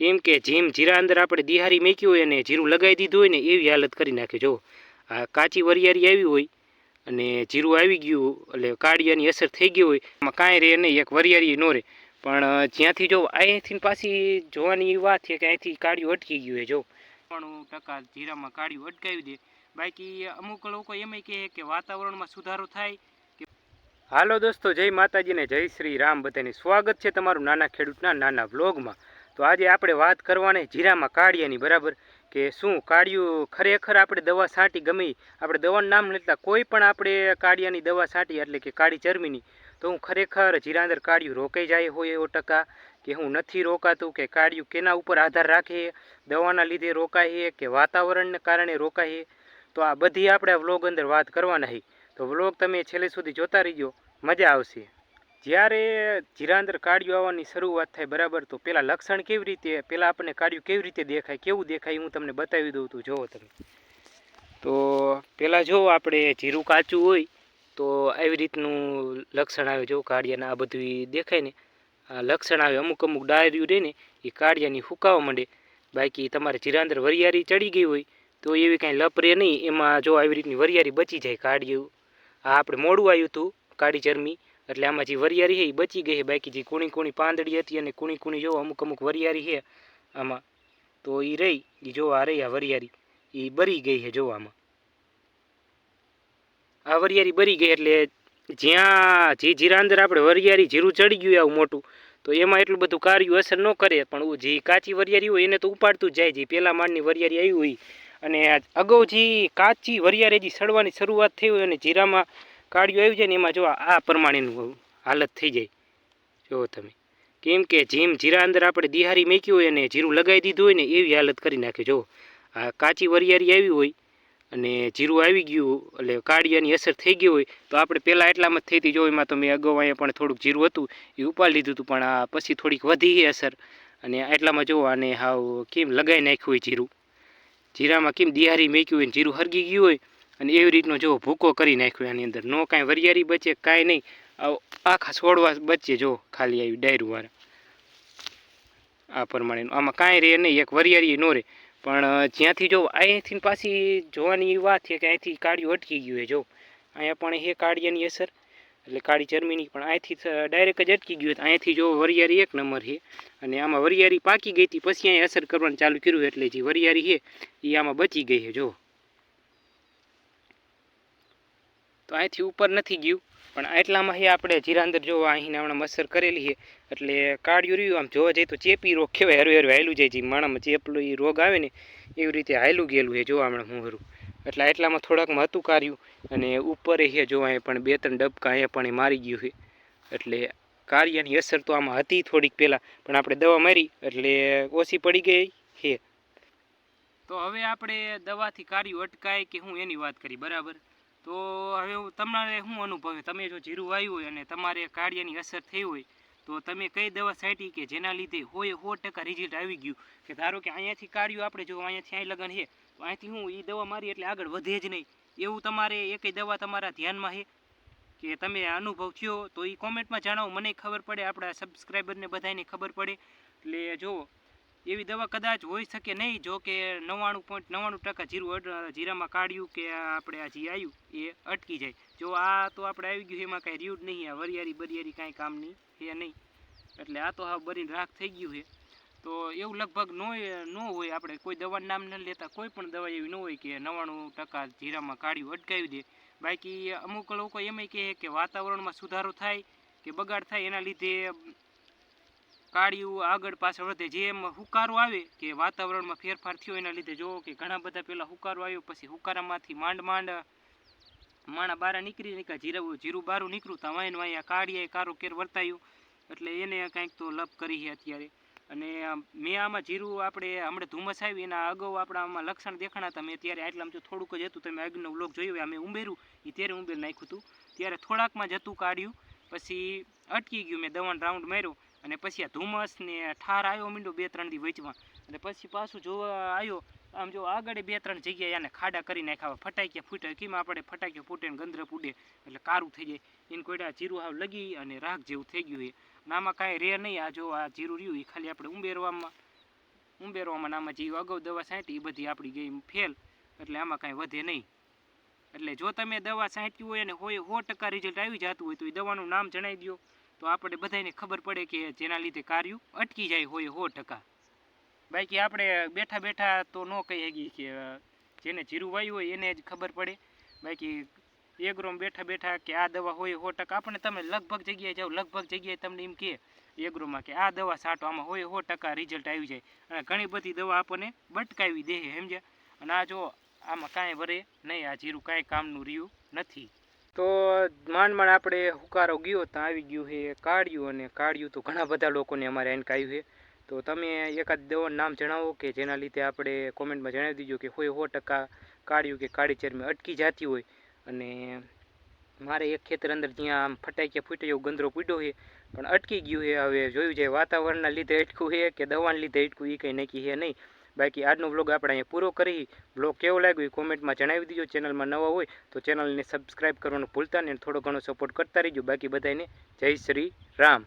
કેમ કે જેમ જીરા અંદર આપણે દિહારી મેકી હોય અને જીરું લગાવી દીધું હોય ને એવી હાલત કરી નાખે. જો, આ કાચી વરિયારી આવી હોય અને જીરું આવી ગયું, એટલે કાળિયાની અસર થઈ ગઈ હોય, એમાં કાંઈ રહે નહીં, એક વરિયારી ન રહે. પણ જ્યાંથી જો, અહીંથી પાછી જોવાની વાત છે કે અહીંથી કાળિયું અટકી ગયું છે જો. પણ ટકા જીરામાં કાળિયું અટકાવી દે. બાકી અમુક લોકો એમ કહે કે વાતાવરણમાં સુધારો થાય હાલો દોસ્તો, જય માતાજી ને જય શ્રી રામ. બધાને સ્વાગત છે તમારું નાના ખેડૂતના નાના વ્લોગમાં. તો આજે આપણે વાત કરવાની જીરામાં કાળિયાની, બરાબર? કે શું કાળિયું ખરેખર આપણે દવા છાંટી ગમે આપણે દવાનું નામ લેતા કોઈ પણ આપણે કાળિયાની દવા છાંટી એટલે કે કાળી ચરમીની તો હું ખરેખર જીરા અંદર કાળિયું રોકાઈ જાય હોય એવો ટકા કે હું નથી રોકાતું, કે કાળિયું કેના ઉપર આધાર રાખે દવાના લીધે રોકાઈએ કે વાતાવરણને કારણે રોકાઈએ તો આ બધી આપણે વ્લોગ અંદર વાત કરવાના છે તો વ્લોગ તમે છેલ્લે સુધી જોતા રહીજો. મજા આવશે. જ્યારે જીરાંદર કાળિયું આવવાની શરૂઆત થાય બરાબર, તો પેલા લક્ષણ કેવી રીતે, પેલા આપણને કાળિયું કેવી રીતે દેખાય, કેવું દેખાય હું તમને બતાવી દઉં તો. જોવો તમે. તો પેલા જો આપણે જીરું કાચું હોય, તો આવી રીતનું લક્ષણ આવે. જો કાળિયાના આ બધું દેખાય ને, આ લક્ષણ આવે, અમુક અમુક ડાયરિયું રહે ને એ કાળિયાની હુકાવા માંડે. બાકી તમારે જીરાંદર વરિયારી ચડી ગઈ હોય, તો એવી કાંઈ લપરે નહીં. એમાં જો આવી રીતની વરિયાળી બચી જાય કાળિયું. આ આપણે મોડું આવ્યું હતું કાળી ચરમી. એટલે આમાં જે વરિયાળી છે એ બચી ગઈ છે. બાકી જે કૂણી કૂણી પાંદડી હતી અને કૂણી કૂણી જો અમુક અમુક વરિયાળી છે આમાં, તો એ રહી એ જો આ રહી, આ વરિયાળી એ બરી ગઈ છે જો આમાં આ વરિયાળી બરી ગઈ એટલે જ્યાં જે જીરા અંદર આપણે વરિયાળી જીરું ચડી ગયું આવું મોટું, તો એમાં એટલું બધું કાર્યું અસર ન કરે, પણ જે કાચી વરિયાળી હોય એને તો ઉપાડતું જ જાય. જે પહેલા માંડની વરિયાળી આવી હોય, અને અગાઉ જે કાચી વરિયાળી જે સડવાની શરૂઆત થઈ હોય અને જીરામાં કાળિયું આવી જાય ને એમાં જો આ પ્રમાણેનું હાલત થઈ જાય. જુઓ તમે. કેમ કે જેમ જીરા અંદર આપણે દિહારી મેકી હોય અને જીરું લગાવી દીધું હોય ને એવી હાલત કરી નાખે. જો, આ કાચી વરિયાળી આવી હોય અને જીરું આવી ગયું, એટલે કાળિયાની અસર થઈ ગઈ હોય, તો આપણે પહેલાં એટલામાં જ થઈ હતી. જો, એમાં તો મેં અગાઉ અહીંયા પણ થોડુંક જીરું હતું, એ ઉપાડી લીધું હતું, પણ આ પછી થોડીક વધી છે અસર. અને એટલામાં જો, આને હાવ કેમ લગાવી નાખ્યું હોય જીરું? જીરામાં કેમ દિહારી મેક્યું હોય ને જીરું હરગી ગયું હોય અને એવી રીતનો જો ભૂકો કરી નાખ્યો એની અંદર. નો કાંઈ વરિયાળી બચે, કાંઈ નહીં. આખા છોડવા બચે જો ખાલી આવી ડાયરુવાળા આ પ્રમાણેનું. આમાં કાંઈ રહે નહીં, એક વરિયાળી ન રહે. પણ જ્યાંથી જો અહીંથી પાછી જોવાની એ વાત છે કે અહીંથી કાળિયું અટકી ગયું છે, જો. અહીંયા પણ હે કાળિયાની અસર. એટલે કાળી ચરમીની પણ અહીંથી ડાયરેક્ટ જ અટકી ગયું હતું અહીંથી જો વરિયાળી એક નંબર છે. અને આમાં વરિયાળી પાકી ગઈ હતી, પછી અહીંયા અસર કરવાનું ચાલુ કર્યું. એટલે જે વરિયાળી છે એ આમાં બચી ગઈ છે, જો. તો અહીંથી ઉપર નથી ગયું. પણ એટલામાં હે આપણે જીરાંદર જોવા અહીં હમણાં અસર કરેલી છે એટલે કાળિયું રહ્યું, આમ જોવા જઈએ તો ચેપી રોગ કહેવાય હરવે હરવે હાયલું જાય જે માણામાં ચેપલો એ રોગ આવે ને, એવી રીતે હાયલું ગયેલું છે જોવા હમણાં હું હરું. એટલે એટલામાં થોડાકમાં હતું કાર્યું અને ઉપર છે જો અહીંયા પણ બે ત્રણ ડબકા અહીંયા પણ એ મારી ગયું છે એટલે કાર્યની અસર તો આમાં હતી થોડીક પહેલાં, પણ આપણે દવા મારી, એટલે ઓછી પડી ગઈ છે તો હવે આપણે દવાથી કાર્યું અટકાય કે હું એની વાત કરી, બરાબર? તો હવે તમારે શું અનુભવે? તમે જો જીરું વાવ્યું હોય અને તમારે કાળિયાની અસર થઈ હોય, તો તમે કઈ દવા છાંટી કે જેના લીધે હોય સો ટકા રિઝલ્ટ આવી ગયું? કે ધારો કે અહીંયાથી કાઢ્યું આપણે જો અહીંયાથી અહીં લગન છે, તો અહીંથી હું એ દવા મારી એટલે આગળ વધે જ નહીં. એવું તમારે એકય દવા તમારા ધ્યાનમાં છે? કે તમે અનુભવ થયો તો એ કોમેન્ટમાં જણાવો. મને ખબર પડે, આપણા સબસ્ક્રાઈબરને બધાને ખબર પડે. એટલે જો એવી દવા કદાચ હોઈ શકે નહીં, જો કે નવ્વાણું પોઈન્ટ નવ્વાણું ટકા જીરું જીરામાં કાઢ્યું કે આપણે આ જે આવ્યું એ અટકી જાય. જો આ તો આપણે આવી ગયું, એમાં કાંઈ રહ્યું જ નહીં, આ વરિયારી બરિયારી કાંઈ કામની છે નહીં. એટલે આ તો હા બરીને રાખ થઈ ગયું છે. તો એવું લગભગ ન ન હોય આપણે કોઈ દવાનું નામ ન લેતા કોઈ પણ દવા એવી ન હોય કે નવ્વાણું ટકા જીરામાં કાઢ્યું, અટકાવી દે. બાકી અમુક લોકો એમ કહે કે વાતાવરણમાં સુધારો થાય કે બગાડ થાય, એના લીધે કાળિયું આગળ પાછળ વધે. જેમ હુકારો આવે કે વાતાવરણમાં ફેરફાર થયો એના લીધે જો કે ઘણા બધા પહેલાં હુકારો આવ્યો પછી હુકારામાંથી માંડ માંડ માણા બારા નીકળી નીકળ્યા. જીરું જીરું બારું નીકળ્યું તો વાંય વાંય આ કાળિયાએ કારો કેર વર્તાયું. એટલે એને કાંઈક તો લપ કરી છે અત્યારે. અને મેં આમાં જીરું આપણે હમણાં ધુમ્મસ આવી એના અગાઉ આપણા આમાં લક્ષણ દેખાણા હતા. મેં ત્યારે આટલામાં જો થોડુંક જ હતું તમે આગળનો વ્લોગ જોયો હોય, અમે ઉમેર્યું એ ત્યારે ઉમેર નાખ્યું હતું. ત્યારે થોડાકમાં જતું કાઢ્યું પછી અટકી ગયું મેં દવાનો રાઉન્ડ માર્યો. અને પછી આ ધુમ્મસ ને ઠાર આવ્યો મીંડો બે ત્રણ દી વચમાં અને પછી પાછું જોવા આવ્યો, આમ જો આગળ બે ત્રણ જગ્યાએ આને ખાડા કરી નાખ્યા ફટાક્યા ફૂટે કેમ આપણે ફટાક્યા ફૂટે ગંધર ફૂટે, એટલે કારું થઈ જાય. એને કોઈડા જીરું હાવ લગી અને રાખ જેવું થઈ ગયું એ અને આમાં કાંઈ રે નહીં, આ જો આ જીરું રહ્યું એ ખાલી આપણે ઉમેરવામાં ઉંબેરવામાં નામાં જે અગાઉ દવા છાંટી એ બધી આપણી ગઈ ફેલ. એટલે આમાં કાંઈ વધે નહીં. એટલે જો તમે દવા છાંટી હોય અને હોય, સો ટકા રિઝલ્ટ આવી જતું હોય તો એ દવાનું નામ જણાવી દો તો આપણે બધાને ખબર પડે કે જેના લીધે કાર્ય અટકી જાય હોય સો ટકા. બાકી આપણે બેઠા બેઠા તો ન કહી શકીએ કે જેને જીરું વાયું હોય એને જ ખબર પડે. બાકી એગ્રોમ બેઠા બેઠા કે આ દવા હોય સો ટકા. આપણે તમે લગભગ જગ્યાએ જાઓ, લગભગ જગ્યાએ તમને એમ કહે એગ્રોમાં કે આ દવા છાંટો આમાં હોય સો ટકા રિઝલ્ટ આવી જાય. અને ઘણી બધી દવા આપણને બટકાવી દે સમજ્યા? અને આ જો આમાં કાંઈ વરે નહીં, આ જીરું કાંઈ કામનું રહ્યું નથી. તો માંડ માંડ આપણે હુકારો ગયો તો આવી ગયું છે કાળિયું અને કાળિયું તો ઘણા બધા લોકોને અમારે એને કાઢ્યું છે. તો તમે એકાદ દવાનું નામ જણાવો કે જેના લીધે આપણે કોમેન્ટમાં જણાવી દીજો કે હોય સો ટકા કાળિયું કે કાળી ચરમી અટકી જતી હોય. અને મારે એક ખેતર અંદર જ્યાં આમ ફટાક્યા એવો ગંદરો પીડ્યો છે, પણ અટકી ગયું છે. હવે જોયું છે વાતાવરણના લીધે અટકું છે કે દવાના લીધે અટકું એ કંઈ નક્કી છે નહીં. બાકી આજનો બ્લોગ આપણે અહીંયા પૂરો કરી. બ્લોગ કેવો લાગ્યો એ કોમેન્ટમાં જણાવી દીજો. ચેનલમાં નવા હોય તો ચેનલને સબસ્ક્રાઈબ કરવાનું ભૂલતા નહીં થોડો ઘણો સપોર્ટ કરતા રહીજો. બાકી બધાને જય શ્રી રામ.